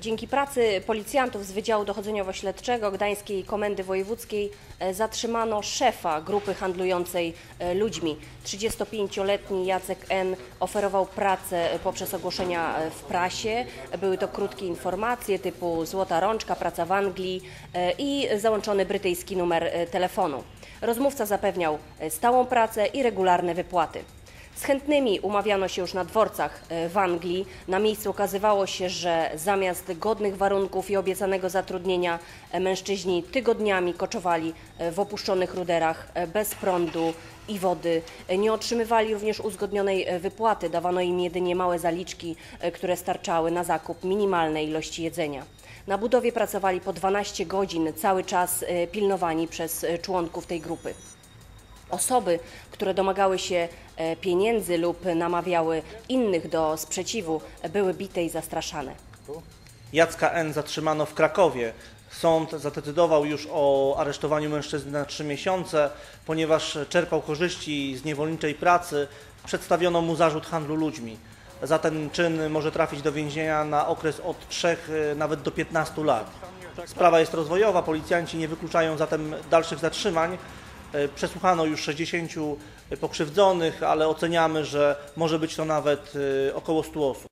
Dzięki pracy policjantów z Wydziału Dochodzeniowo-Śledczego Gdańskiej Komendy Wojewódzkiej e, zatrzymano szefa grupy handlującej e, ludźmi. 35-letni Jacek N. oferował pracę e, poprzez ogłoszenia e, w prasie. Były to krótkie informacje typu złota rączka, praca w Anglii e, i załączony brytyjski numer e, telefonu. Rozmówca zapewniał e, stałą pracę i regularne wypłaty. Z chętnymi umawiano się już na dworcach e, w Anglii. Na miejscu okazywało się, że zamiast godnych warunków i obiecanego zatrudnienia e, mężczyźni tygodniami koczowali e, w opuszczonych ruderach bez prądu i wody. Nie otrzymywali również uzgodnionej wypłaty. Dawano im jedynie małe zaliczki, które starczały na zakup minimalnej ilości jedzenia. Na budowie pracowali po 12 godzin, cały czas pilnowani przez członków tej grupy. Osoby, które domagały się e, pieniędzy lub namawiały innych do sprzeciwu, e, były bite i zastraszane. Jacka N. zatrzymano w Krakowie. Sąd zadecydował już o aresztowaniu mężczyzny na trzy miesiące, ponieważ czerpał korzyści z niewolniczej pracy. Przedstawiono mu zarzut handlu ludźmi. Za ten czyn może trafić do więzienia na okres od 3 nawet do 15 lat. Sprawa jest rozwojowa, policjanci nie wykluczają zatem dalszych zatrzymań. E, Przesłuchano już 60 pokrzywdzonych, ale oceniamy, że może być to nawet e, około 100 osób.